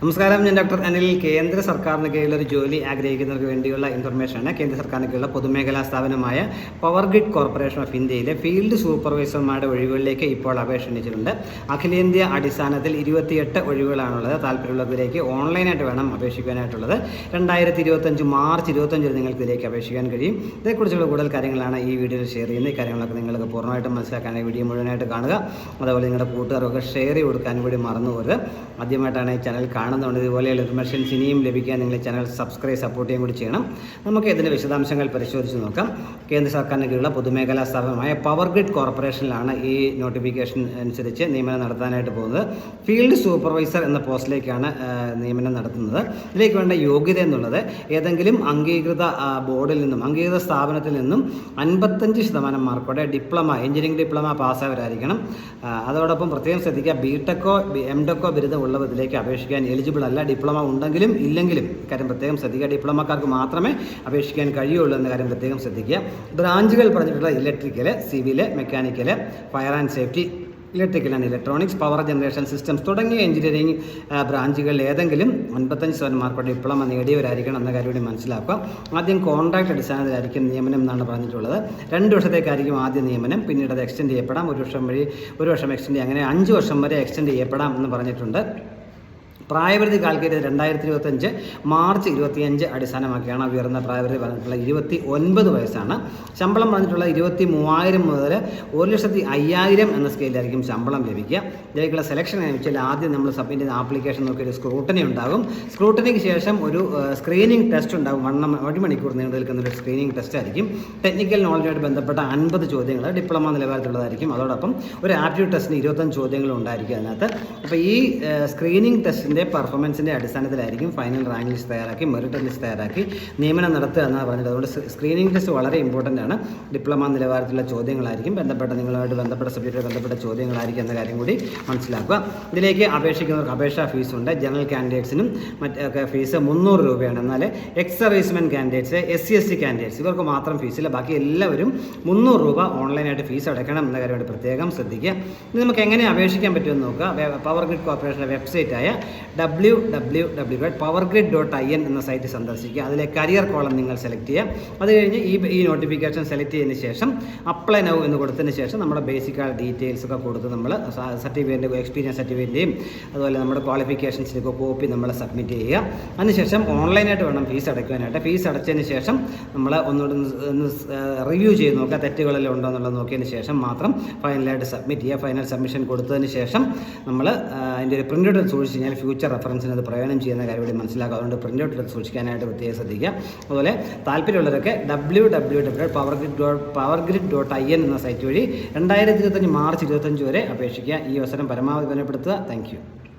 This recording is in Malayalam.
നമസ്കാരം ഞാൻ ഡോക്ടർ അനിൽ. കേന്ദ്ര സർക്കാരിന് ഒരു ജോലി ആഗ്രഹിക്കുന്നവർക്ക് വേണ്ടിയുള്ള ഇൻഫർമേഷനാണ് കേന്ദ്ര സർക്കാരിന് കീഴിലുള്ള പൊതുമേഖലാ സ്ഥാപനമായ പവർ ഗ്രിഡ് കോർപ്പറേഷൻ ഓഫ് ഇന്ത്യയിലെ ഫീൽഡ് സൂപ്പർവൈസർമാരുടെ ഒഴിവുകളിലേക്ക് ഇപ്പോൾ അപേക്ഷ ക്ഷണിച്ചിട്ടുണ്ട്. അഖിലേന്ത്യാ അടിസ്ഥാനത്തിൽ ഇരുപത്തിയെട്ട് ഒഴിവുകളാണുള്ളത്. താല്പര്യമുള്ളവരിലേക്ക് ഓൺലൈനായിട്ട് വേണം അപേക്ഷിക്കാനായിട്ടുള്ളത് രണ്ടായിരത്തി ഇരുപത്തഞ്ച് മാർച്ച് ഇരുപത്തഞ്ചിൽ നിങ്ങൾക്ക് ഇതിലേക്ക് അപേക്ഷിക്കാൻ കഴിയും. ഇതേക്കുറിച്ചുള്ള കൂടുതൽ കാര്യങ്ങളാണ് ഈ വീഡിയോയിൽ ഷെയർ ചെയ്യുന്നത്. ഈ കാര്യങ്ങളൊക്കെ നിങ്ങൾക്ക് പൂർണമായിട്ടും മനസ്സിലാക്കാൻ വീഡിയോ മുഴുവനായിട്ട് കാണുക. അതുപോലെ നിങ്ങളുടെ കൂട്ടുകാരൊക്കെ ഷെയർ ചെയ്ത് കൊടുക്കാൻ കൂടി മറന്നു പോകരുത് ആദ്യമായിട്ടാണ് ഈ ചാനൽ കാണുന്നതുകൊണ്ട് ഇതുപോലെയുള്ള ഇൻഫർമേഷൻസ് ഇനിയും ലഭിക്കാൻ നിങ്ങൾ ചാനൽ സബ്സ്ക്രൈബ് സപ്പോർട്ട് ചെയ്യാൻ കൂടി ചെയ്യണം. നമുക്ക് ഇതിന്റെ വിശദാംശങ്ങൾ പരിശോധിച്ച് നോക്കാം. കേന്ദ്ര സർക്കാരിന് കീഴിലുള്ള പൊതുമേഖലാ സ്ഥാപനമായ പവർ ഗ്രിഡ് കോർപ്പറേഷനിലാണ് ഈ നോട്ടിഫിക്കേഷൻ അനുസരിച്ച് നിയമനം നടത്താനായിട്ട് പോകുന്നത്. ഫീൽഡ് സൂപ്പർവൈസർ എന്ന പോസ്റ്റിലേക്കാണ് നിയമനം നടത്തുന്നത്. ഇതിലേക്ക് വേണ്ട യോഗ്യത എന്നുള്ളത് ഏതെങ്കിലും അംഗീകൃത ബോർഡിൽ നിന്നും അംഗീകൃത സ്ഥാപനത്തിൽ നിന്നും അൻപത്തഞ്ച് ശതമാനം മാർക്കോടെ ഡിപ്ലോമ എഞ്ചിനീയറിംഗ് ഡിപ്ലോമ പാസ്സായവരായിരിക്കണം. അതോടൊപ്പം പ്രത്യേകം ശ്രദ്ധിക്കുക ബി ടെക്കോ എം ടെക്കോ ബിരുദം ഇതിലേക്ക് അപേക്ഷിക്കാൻ എലിജിബിൾ അല്ല ഡിപ്ലോമ ഉണ്ടെങ്കിലും ഇല്ലെങ്കിലും കാര്യം പ്രത്യേകം ശ്രദ്ധിക്കുക. ഡിപ്ലോമക്കാർക്ക് മാത്രമേ അപേക്ഷിക്കാൻ കഴിയുള്ളൂ എന്ന കാര്യം പ്രത്യേകം ശ്രദ്ധിക്കുക. ബ്രാഞ്ചുകൾ പറഞ്ഞിട്ടുള്ള electrical civil mechanical fire and safety electrical and electronics power generation systems തുടങ്ങിയ എഞ്ചിനീയറിംഗ് ബ്രാഞ്ചുകളിൽ ഏതെങ്കിലും അൻപത്തഞ്ച് ശതമാനം മാർക്കോടെ ഡിപ്ലോമ നേടിയവരായിരിക്കണം എന്ന കാര്യം കൂടി മനസ്സിലാക്കുക. ആദ്യം കോൺട്രാക്ട് അടിസ്ഥാനത്തിലായിരിക്കും നിയമനം എന്നാണ് പറഞ്ഞിട്ടുള്ളത്. രണ്ട് വർഷത്തേക്കായിരിക്കും ആദ്യ നിയമനം. പിന്നീട് അത് എക്സ്റ്റെൻഡ് ചെയ്യപ്പെടാം. ഒരു വർഷം വഴി ഒരു വർഷം എക്സ്റ്റെൻഡ് അങ്ങനെ അഞ്ച് വർഷം വരെ എക്സ്റ്റെൻഡ് ചെയ്യപ്പെടാം എന്ന് പറഞ്ഞിട്ടുണ്ട്. പ്രായപരിധി കാൽക്കുലേറ്റ് ചെയ്ത് രണ്ടായിരത്തി ഇരുപത്തഞ്ച് മാർച്ച് ഇരുപത്തിയഞ്ച് അടിസ്ഥാനമാക്കിയാണ് ഉയർന്ന പ്രായപരിധി പറഞ്ഞിട്ടുള്ള ഇരുപത്തി ഒൻപത് വയസ്സാണ്. ശമ്പളം പറഞ്ഞിട്ടുള്ള ഇരുപത്തി മൂവായിരം മുതൽ ഒരു ലക്ഷത്തി അയ്യായിരം എന്ന സ്കെയിലായിരിക്കും ശമ്പളം ലഭിക്കുക. ഇതിലേക്കുള്ള സെലക്ഷൻ എന്ന് ആദ്യം നമ്മൾ സബ്മിറ്റ് ചെയ്ത ആപ്ലിക്കേഷൻ നോക്കി ഒരു സ്ക്രൂട്ടനി ഉണ്ടാകും. സ്ക്രൂട്ടനിക്ക് ശേഷം ഒരു സ്ക്രീനിങ് ടെസ്റ്റ് ഉണ്ടാകും. വണ്ണം ഒരു മണിക്കൂർ നീണ്ടു നിൽക്കുന്ന ഒരു സ്ക്രീനിങ് ടെസ്റ്റ് ആയിരിക്കും. ടെക്നിക്കൽ നോളജുമായിട്ട് ബന്ധപ്പെട്ട അൻപത് ചോദ്യങ്ങൾ ഡിപ്ലോമ നിലവാരത്തിലുള്ളതായിരിക്കും. അതോടൊപ്പം ഒരു ആപ്റ്റ്യൂഡ് ടെസ്റ്റിന് ഇരുപത്തഞ്ച് ചോദ്യങ്ങളും ഉണ്ടായിരിക്കും അതിനകത്ത്. അപ്പോൾ ഈ സ്ക്രീനിങ് ടെസ്റ്റിന്റെ പെർഫോമൻസിന്റെ അടിസ്ഥാനത്തിലായിരിക്കും ഫൈനൽ റാങ്ക് ലിസ്റ്റ് തയ്യാറാക്കി മെറിറ്റ് ലിസ്റ്റ് തയ്യാറാക്കി നിയമനം നടത്തുക എന്നാണ് പറഞ്ഞത്. അതുകൊണ്ട് സ്ക്രീനിങ് ടെസ്റ്റ് വളരെ ഇമ്പോർട്ടന്റ് ആണ്. ഡിപ്ലോമ നിലവാരത്തിലുള്ള ചോദ്യങ്ങളായിരിക്കും ബന്ധപ്പെട്ട നിങ്ങളുമായിട്ട് ബന്ധപ്പെട്ട സബ്ജക്റ്റുമായി ബന്ധപ്പെട്ട ചോദ്യങ്ങളായിരിക്കും എന്ന കാര്യം കൂടി മനസ്സിലാക്കുക. ഇതിലേക്ക് അപേക്ഷിക്കുന്നവർക്ക് അപേക്ഷാ ഫീസുണ്ട് ജനറൽ കാൻഡിഡേറ്റ്സിനും മറ്റൊക്കെ ഫീസ് മുന്നൂറ് രൂപയാണ്. എന്നാൽ ex servicemen candidates S C S C candidates ഇവർക്ക് മാത്രം ഫീസില്ല ബാക്കി എല്ലാവരും മുന്നൂറ് രൂപ ഓൺലൈനായിട്ട് ഫീസ് അടയ്ക്കണം എന്ന കാര്യമായിട്ട് പ്രത്യേകം ശ്രദ്ധിക്കുക. ഇത് നമുക്ക് എങ്ങനെ അപേക്ഷിക്കാൻ പറ്റുമെന്ന് നോക്കുക. പവർ ഗ്രിഡ് കോർപ്പറേഷന്റെ വെബ്സൈറ്റായ W W W dot power grid dot I N എന്ന സൈറ്റ് സന്ദർശിക്കുക. അതിലെ കരിയർ കോളം നിങ്ങൾ സെലക്ട് ചെയ്യുക. അത് കഴിഞ്ഞ് ഈ ഈ നോട്ടിഫിക്കേഷൻ സെലക്ട് ചെയ്തതിന് ശേഷം അപ്ലൈ നൗ എന്ന് കൊടുത്തതിന് ശേഷം നമ്മുടെ ബേസിക് ആയ ഡീറ്റെയിൽസ് ഒക്കെ കൊടുത്ത് നമ്മൾ സർട്ടിഫിക്കറ്റിന്റെ എക്സ്പീരിയൻസ് സർട്ടിഫിക്കറ്റിന്റെയും അതുപോലെ നമ്മുടെ ക്വാളിഫിക്കേഷൻസിലൊക്കെ കോപ്പി നമ്മൾ സബ്മിറ്റ് ചെയ്യുക. അതിനുശേഷം ഓൺലൈനായിട്ട് വേണം ഫീസ് അടയ്ക്കുവാനായിട്ട് ഫീസ് അടച്ചതിന് ശേഷം നമ്മൾ ഒന്നുകൂടി ഒന്ന് റിവ്യൂ ചെയ്ത് നോക്കുക. തെറ്റുകളെല്ലാം ഉണ്ടോ എന്നുള്ളത് നോക്കിയതിന് ശേഷം മാത്രം ഫൈനലായിട്ട് സബ്മിറ്റ് ചെയ്യുക. ഫൈനൽ സബ്മിഷൻ കൊടുത്തതിന് ശേഷം നമ്മൾ അതിന്റെ ഒരു പ്രിന്റ് സൂക്ഷിച്ച് കഴിഞ്ഞാൽ ഫ്യൂച്ചർ റെഫറൻസിന് അത് പ്രയോജനം ചെയ്യുന്ന കാര്യം കൂടി മനസ്സിലാക്കുക അതുകൊണ്ട് പ്രിന്റ് ഔട്ട് എടുത്ത് സൂക്ഷിക്കാനായിട്ട് പ്രത്യേകം ശ്രദ്ധിക്കുക. അതുപോലെ താല്പര്യമുള്ളവരൊക്കെ W W W power grid dot power grid dot I N എന്ന സൈറ്റ് വഴി രണ്ടായിരത്തി ഇരുപത്തഞ്ച് മാർച്ച് ഇരുപത്തഞ്ച് വരെ അപേക്ഷിക്കുക. ഈ അവസരം പരമാവധി ബന്ധപ്പെടുത്തുക താങ്ക്